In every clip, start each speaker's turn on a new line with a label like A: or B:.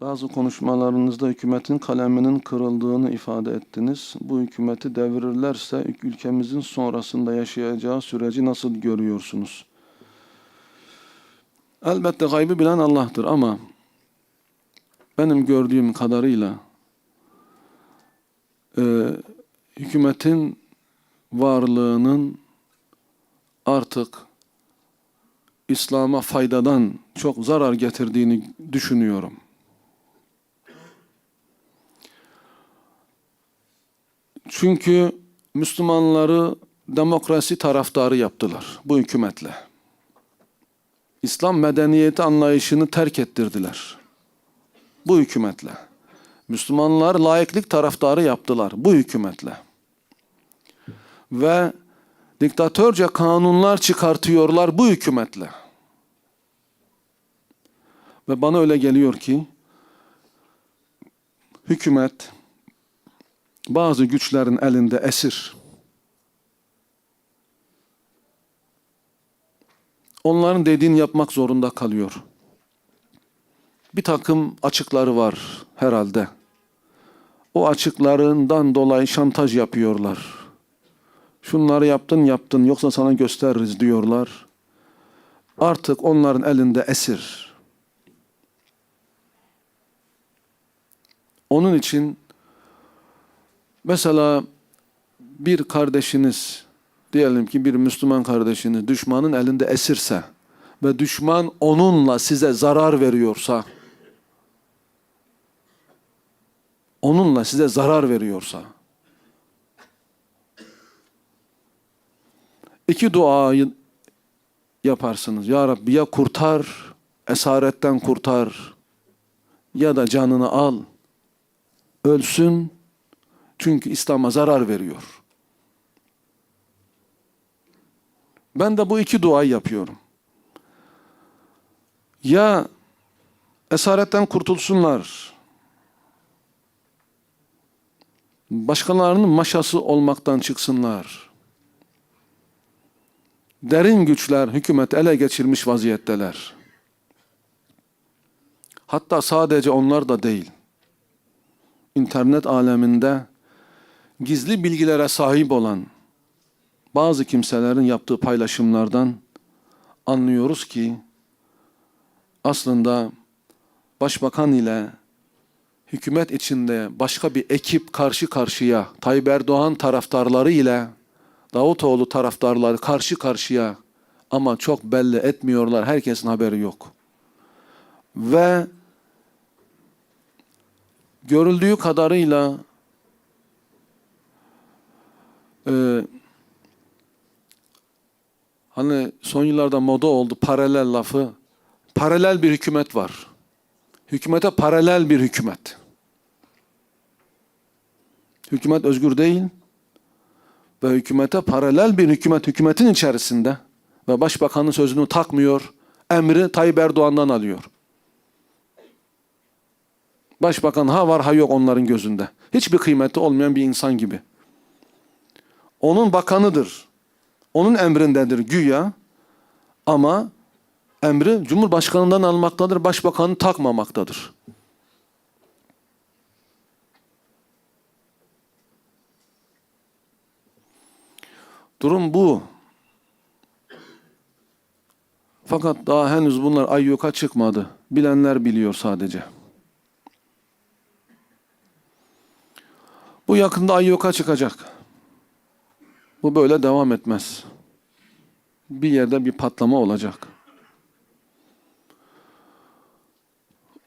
A: Bazı konuşmalarınızda hükümetin kaleminin kırıldığını ifade ettiniz. Bu hükümeti devirirlerse ülkemizin sonrasında yaşayacağı süreci nasıl görüyorsunuz? Elbette gaybı bilen Allah'tır ama benim gördüğüm kadarıyla e, hükümetin varlığının artık İslam'a faydadan çok zarar getirdiğini düşünüyorum. Çünkü Müslümanları demokrasi taraftarı yaptılar bu hükümetle. İslam medeniyeti anlayışını terk ettirdiler bu hükümetle. Müslümanlar layıklık taraftarı yaptılar bu hükümetle. Ve diktatörce kanunlar çıkartıyorlar bu hükümetle. Ve bana öyle geliyor ki hükümet bazı güçlerin elinde esir. Onların dediğini yapmak zorunda kalıyor. Bir takım açıkları var herhalde. O açıklarından dolayı şantaj yapıyorlar. Şunları yaptın yaptın yoksa sana gösteririz diyorlar. Artık onların elinde esir. Onun için mesela bir kardeşiniz diyelim ki bir Müslüman kardeşiniz düşmanın elinde esirse ve düşman onunla size zarar veriyorsa onunla size zarar veriyorsa iki duayı yaparsınız. Ya Rabbi ya kurtar, esaretten kurtar ya da canını al. Ölsün çünkü İslam'a zarar veriyor. Ben de bu iki duayı yapıyorum. Ya esaretten kurtulsunlar, başkalarının maşası olmaktan çıksınlar. Derin güçler hükümet ele geçirmiş vaziyetteler. Hatta sadece onlar da değil. İnternet aleminde gizli bilgilere sahip olan bazı kimselerin yaptığı paylaşımlardan anlıyoruz ki aslında başbakan ile hükümet içinde başka bir ekip karşı karşıya Tayyip Erdoğan taraftarları ile Davutoğlu taraftarları karşı karşıya ama çok belli etmiyorlar. Herkesin haberi yok. Ve görüldüğü kadarıyla e, hani son yıllarda moda oldu paralel lafı. Paralel bir hükümet var. Hükümete paralel bir hükümet. Hükümet özgür değil ve hükümete paralel bir hükümet hükümetin içerisinde ve başbakanın sözünü takmıyor, emri Tayyip Erdoğan'dan alıyor. Başbakan ha var ha yok onların gözünde. Hiçbir kıymeti olmayan bir insan gibi. Onun bakanıdır. Onun emrindedir güya ama emri Cumhurbaşkanı'ndan almaktadır, başbakanı takmamaktadır. Durum bu. Fakat daha henüz bunlar ayyuka çıkmadı. Bilenler biliyor sadece. Bu yakında ayyuka çıkacak. Bu böyle devam etmez. Bir yerde bir patlama olacak.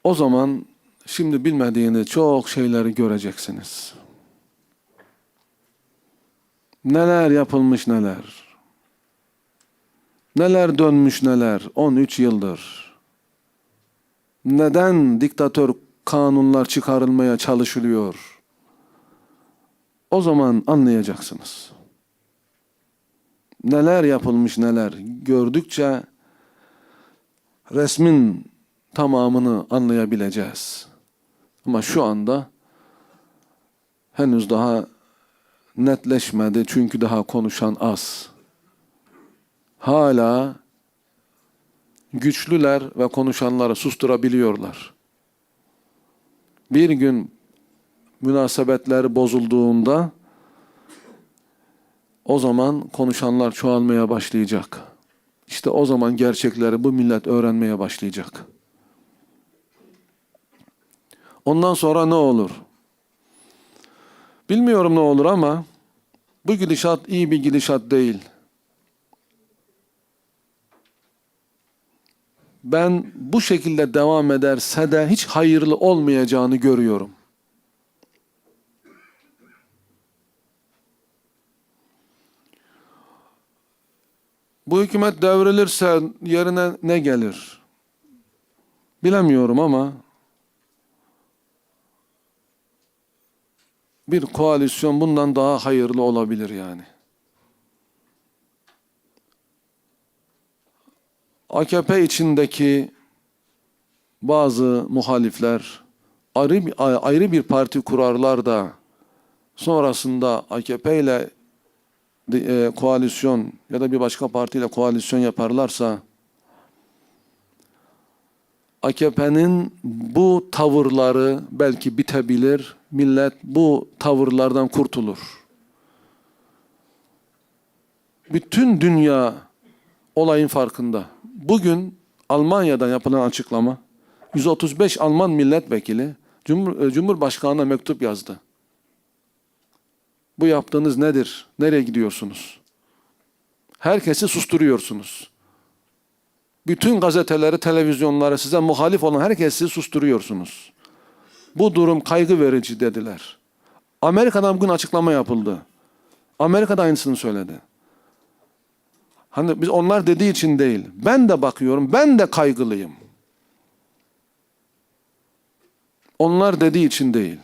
A: O zaman şimdi bilmediğiniz çok şeyleri göreceksiniz. Neler yapılmış neler. Neler dönmüş neler 13 yıldır. Neden diktatör kanunlar çıkarılmaya çalışılıyor? O zaman anlayacaksınız. Neler yapılmış neler gördükçe resmin tamamını anlayabileceğiz. Ama şu anda henüz daha netleşmedi çünkü daha konuşan az. Hala güçlüler ve konuşanları susturabiliyorlar. bir gün münasebetler bozulduğunda o zaman konuşanlar çoğalmaya başlayacak. İşte o zaman gerçekleri bu millet öğrenmeye başlayacak. Ondan sonra ne olur? Bilmiyorum ne olur ama bu gidişat iyi bir gidişat değil. Ben bu şekilde devam ederse de hiç hayırlı olmayacağını görüyorum. Bu hükümet devrilirse yerine ne gelir? Bilemiyorum ama bir koalisyon bundan daha hayırlı olabilir yani. AKP içindeki bazı muhalifler ayrı ayrı bir parti kurarlar da sonrasında AKP ile e, koalisyon ya da bir başka partiyle koalisyon yaparlarsa AKP'nin bu tavırları belki bitebilir. Millet bu tavırlardan kurtulur. Bütün dünya olayın farkında. Bugün Almanya'dan yapılan açıklama 135 Alman milletvekili Cumhur, e, Cumhurbaşkanı'na mektup yazdı. Bu yaptığınız nedir? Nereye gidiyorsunuz? Herkesi susturuyorsunuz. Bütün gazeteleri, televizyonları, size muhalif olan herkesi susturuyorsunuz. Bu durum kaygı verici dediler. Amerika'dan bugün açıklama yapıldı. Amerika da aynısını söyledi. Hani biz onlar dediği için değil. Ben de bakıyorum, ben de kaygılıyım. Onlar dediği için değil.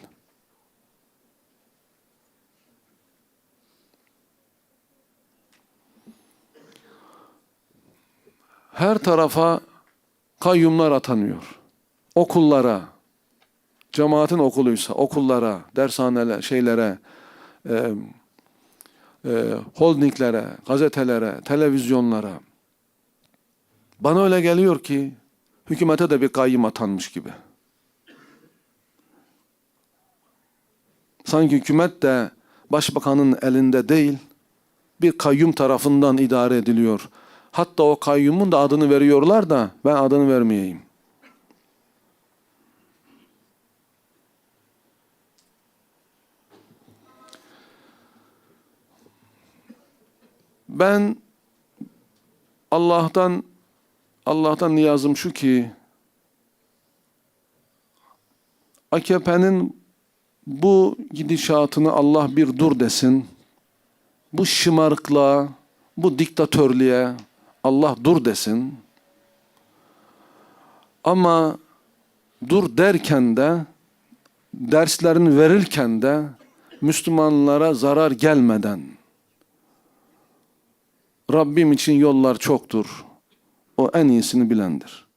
A: Her tarafa kayyumlar atanıyor. Okullara, cemaatin okuluysa okullara, dershanelere, şeylere, e, e, holdinglere, gazetelere, televizyonlara. Bana öyle geliyor ki hükümete de bir kayyum atanmış gibi. Sanki hükümet de başbakanın elinde değil, bir kayyum tarafından idare ediliyor. Hatta o kayyumun da adını veriyorlar da ben adını vermeyeyim. Ben Allah'tan Allah'tan niyazım şu ki AKP'nin bu gidişatını Allah bir dur desin. Bu şımarıklığa, bu diktatörlüğe Allah dur desin. Ama dur derken de derslerini verirken de Müslümanlara zarar gelmeden Rabbim için yollar çoktur. O en iyisini bilendir.